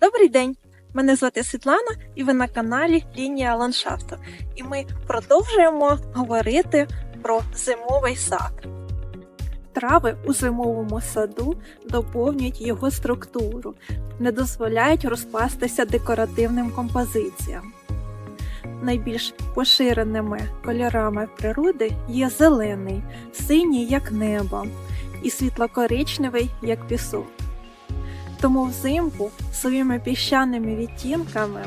Добрий день! Мене звати Світлана, і ви на каналі Лінія ландшафту. І ми продовжуємо говорити про зимовий сад. Трави у зимовому саду доповнюють його структуру, не дозволяють розпастися декоративним композиціям. Найбільш поширеними кольорами природи є зелений, синій як небо, і світло-коричневий як пісок. Тому взимку своїми піщаними відтінками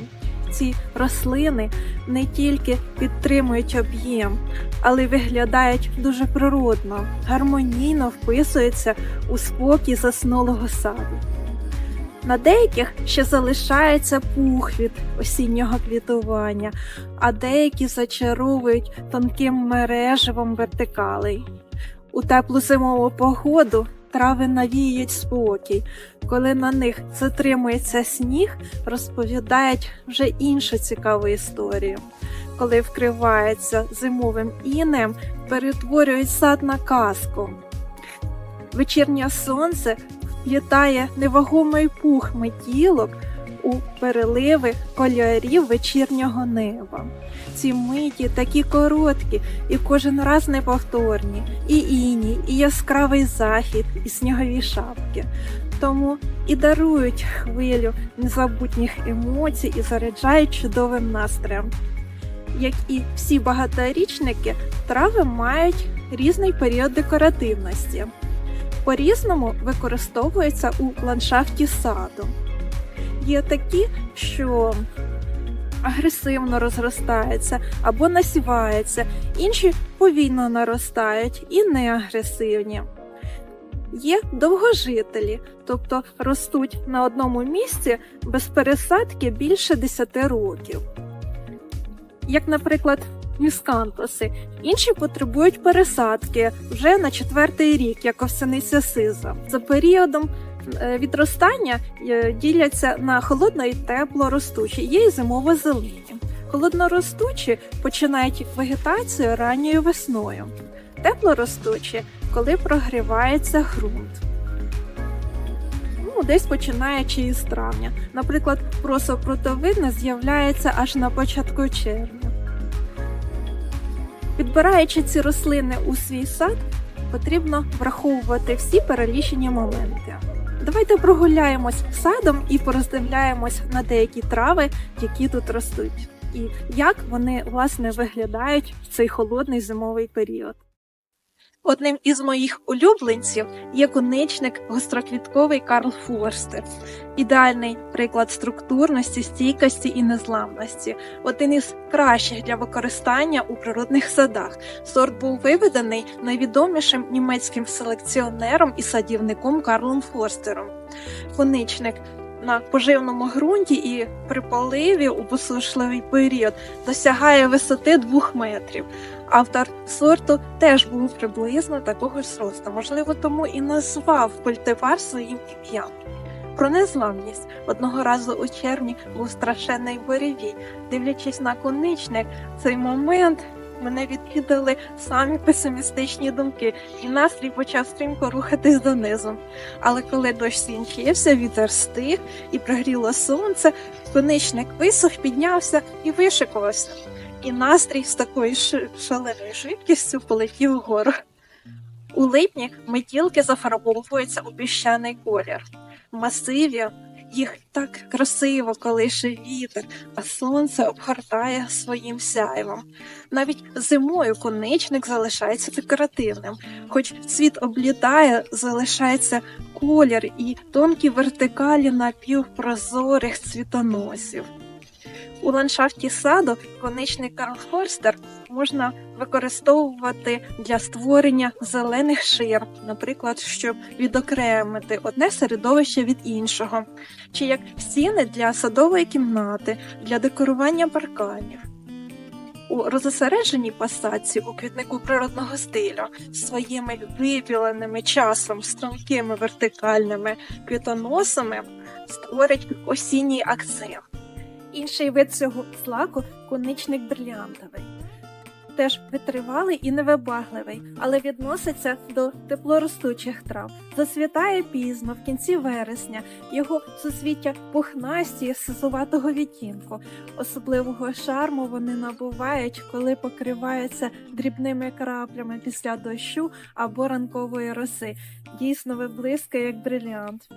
ці рослини не тільки підтримують об'єм, але виглядають дуже природно, гармонійно вписуються у спокій заснулого саду. На деяких ще залишається пух від осіннього квітування, а деякі зачаровують тонким мереживом вертикалей. У теплу зимову погоду трави навіюють спокій. Коли на них затримується сніг, розповідають вже іншу цікаву історію. Коли вкривається зимовим інем, перетворюють сад на казку. Вечірнє сонце вплітає невагомий пух метілок у переливи кольорів вечірнього неба. Ці миті такі короткі і кожен раз неповторні, і іній, і яскравий захід, і снігові шапки. Тому і дарують хвилю незабутніх емоцій і заряджають чудовим настроєм. Як і всі багаторічники, трави мають різний період декоративності. По-різному використовуються у ландшафті саду. Є такі, що агресивно розростаються або насіваються, інші повільно наростають і не агресивні. Є довгожителі, тобто ростуть на одному місці без пересадки більше 10 років. Як, наприклад, міскантоси. Інші потребують пересадки вже на четвертий рік, як овсяниця сиза. За періодом відростання е, діляться на холодно і теплоростучі, є і зимово-зелені. Холодноростучі починають вегетацію ранньою весною. Теплоростучі, коли прогрівається ґрунт. Ну, десь починаючи із травня. Наприклад, просопротовидне з'являється аж на початку червня. Підбираючи ці рослини у свій сад, потрібно враховувати всі перелічені моменти. Давайте прогуляємось садом і пороздивляємось на деякі трави, які тут ростуть, і як вони власне виглядають в цей холодний зимовий період. Одним із моїх улюбленців є конечник гостроквітковий Карл Форстер. Ідеальний приклад структурності, стійкості і незламності. Один із кращих для використання у природних садах. Сорт був виведений найвідомішим німецьким селекціонером і садівником Карлом Форстером. Конечник на поживному ґрунті і при поливі у посушливий період досягає висоти 2 метрів. Автор сорту теж був приблизно такого ж зросту, можливо, тому і назвав культивар своїм ім'ям. Про незламність одного разу у червні був страшенний буревій. Дивлячись на коничник, цей момент мене відкидали самі песимістичні думки, і настрій почав стрімко рухатись донизу. Але коли дощ скінчився, вітер стих і прогріло сонце, коничник висох, піднявся і вишикувався. І настрій з такою шаленою швидкістю полетів вгору. У липні метілки зафарбовуються у піщаний колір. В масиві їх так красиво колише вітер, а сонце обгортає своїм сяйвом. Навіть зимою конечник залишається декоративним, хоч світ облітає, залишається колір і тонкі вертикалі напівпрозорих цвітоносів. У ландшафті саду конечний Карлфорстер можна використовувати для створення зелених шир, наприклад, щоб відокремити одне середовище від іншого, чи як стіни для садової кімнати, для декорування парканів. У розосередженій посадці у квітнику природного стилю своїми випіленими часом стрункими вертикальними квітоносами створить осінній акцент. Інший вид цього злаку коничник брилянтовий. теж витривалий і невибагливий, але відноситься до теплоростучих трав. Зацвітає пізно, в кінці вересня. Його суцвіття пухнасті сизуватого відтінку. Особливого шарму вони набувають, коли покриваються дрібними краплями після дощу або ранкової роси. Дійсно виблискає як брилянт.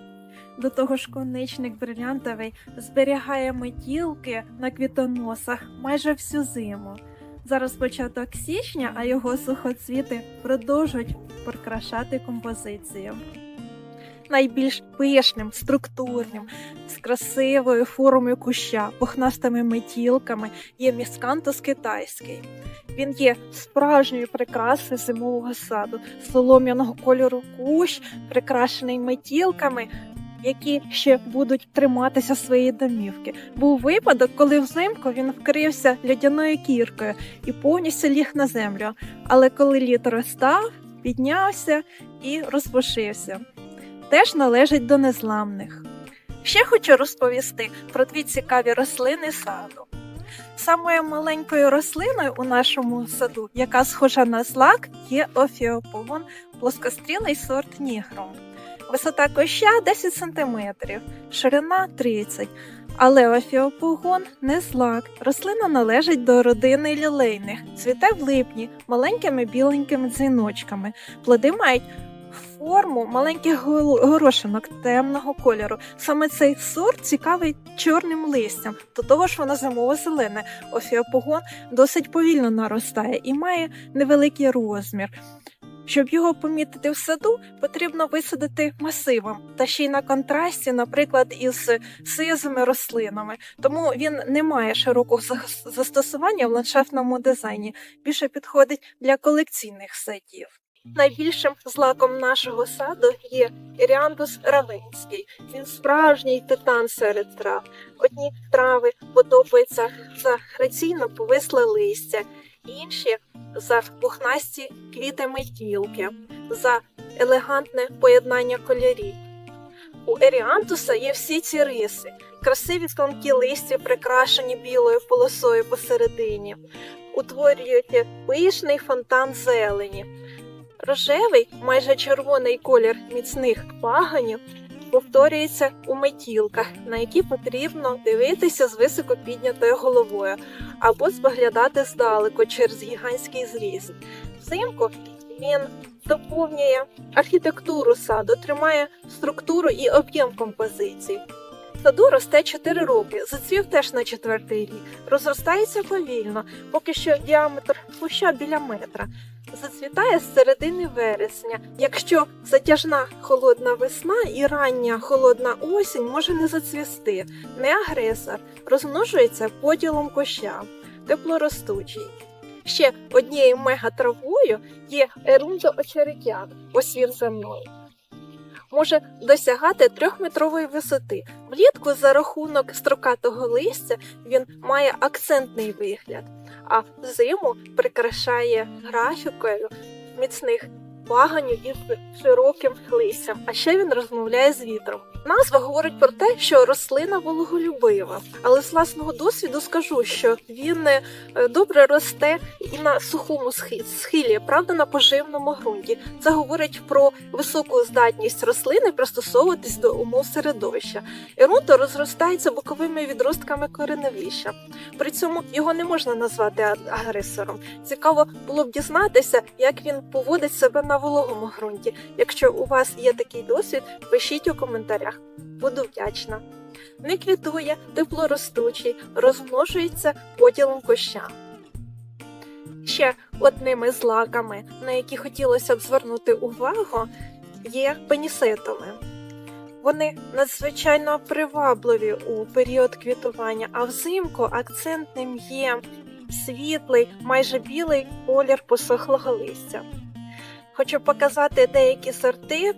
До того ж, конечник брилянтовий зберігає метілки на квітоносах майже всю зиму. Зараз початок січня, а його сухоцвіти продовжують прикрашати композицію. Найбільш пишним, структурним, з красивою формою куща, пухнастими метілками є міскантус китайський. Він є справжньою прикрасою зимового саду, солом'яного кольору кущ, прикрашений метілками, які ще будуть триматися своєї домівки. Був випадок, коли взимку він вкрився льодяною кіркою і повністю ліг на землю. Але коли лід розстав, піднявся і розпушився. Теж належить до незламних. Ще хочу розповісти про дві цікаві рослини саду. Самою маленькою рослиною у нашому саду, яка схожа на злак, є офіопогон плоскострілий сорт нігром. Висота куща 10 см, ширина 30 але офіопогон не злак. Рослина належить до родини лілейних, цвіте в липні маленькими біленькими дзвіночками. Плоди мають форму маленьких горошинок темного кольору. Саме цей сорт цікавий чорним листям, до того ж воно зимово-зелене. Офіопогон досить повільно наростає і має невеликий розмір. Щоб його помітити в саду, потрібно висадити масивом та ще й на контрасті, наприклад, із сизими рослинами. Тому він не має широкого застосування в ландшафтному дизайні. Більше підходить для колекційних садів. Найбільшим злаком нашого саду є Іріандус равенський. Він справжній титан серед трав. Одні трави подобаються за граційно повисле листя, інші за пухнасті квіти метілки, за елегантне поєднання кольорів. У Еріантуса є всі ці риси, красиві тонкі листя, прикрашені білою полосою посередині, утворюють пишний фонтан зелені. Рожевий, майже червоний колір міцних паганів повторюється у метілках, на які потрібно дивитися з високо піднятою головою або споглядати здалеку через гігантський зріст. Взимку він доповнює архітектуру саду, тримає структуру і об'єм композиції. Саду росте 4 роки, зацвів теж на четвертий рік, розростається повільно, поки що діаметр куща біля метра. Зацвітає з середини вересня. Якщо затяжна холодна весна і рання холодна осінь може не зацвісти, не агресор, розмножується поділом куща, теплоростучий. Ще однією мегатравою є ерундо очеретян, ось він за мною. Може досягати трьохметрової висоти. Влітку за рахунок строкатого листя він має акцентний вигляд, а зиму прикрашає графікою міцних паганів із широким листям. А ще він розмовляє з вітром. Назва говорить про те, що рослина вологолюбива, але з власного досвіду скажу, що він е, добре росте і на сухому схилі, правда, на поживному ґрунті. Це говорить про високу здатність рослини пристосовуватись до умов середовища. Ерунто розростається боковими відростками кореневища. При цьому його не можна назвати агресором. Цікаво було б дізнатися, як він поводить себе на вологому ґрунті. Якщо у вас є такий досвід, пишіть у коментарях. Буду вдячна. Не квітує, теплоростучий, розмножується поділом коща. Ще одними злаками, на які хотілося б звернути увагу, є пенісетоми. Вони надзвичайно привабливі у період квітування, а взимку акцентним є світлий, майже білий колір посохлого листя. Хочу показати деякі сорти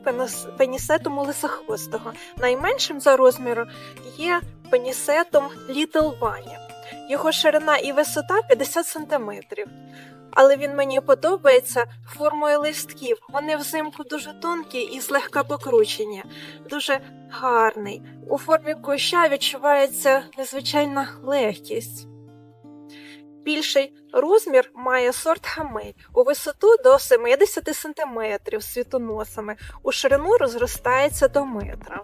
пенісетуму лисохвостого. Найменшим за розміром є пенісетум Little Bunny. Його ширина і висота 50 см. Але він мені подобається формою листків. Вони взимку дуже тонкі і злегка покручені, дуже гарний. У формі куща відчувається незвичайна легкість. Найбільший розмір має сорт хамель у висоту до 70 см світоносами, у ширину розростається до метра.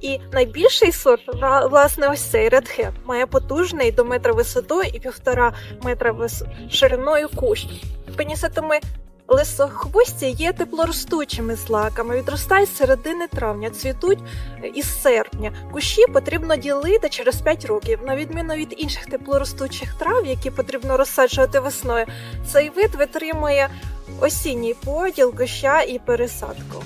І найбільший сорт, власне, ось цей Hat, має потужний до метра висотою і півтора метра шириною кущ. Пенісатими лисохвості є теплоростучими злаками, відростають з середини травня, цвітуть із серпня. Кущі потрібно ділити через 5 років. На відміну від інших теплоростучих трав, які потрібно розсаджувати весною, цей вид витримує осінній поділ куща і пересадку.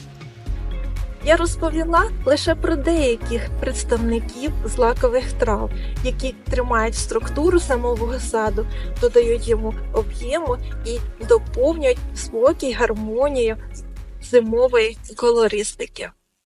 Я розповіла лише про деяких представників злакових трав, які тримають структуру самового саду, додають йому об'єму і доповнюють спокій, гармонію зимової колористики.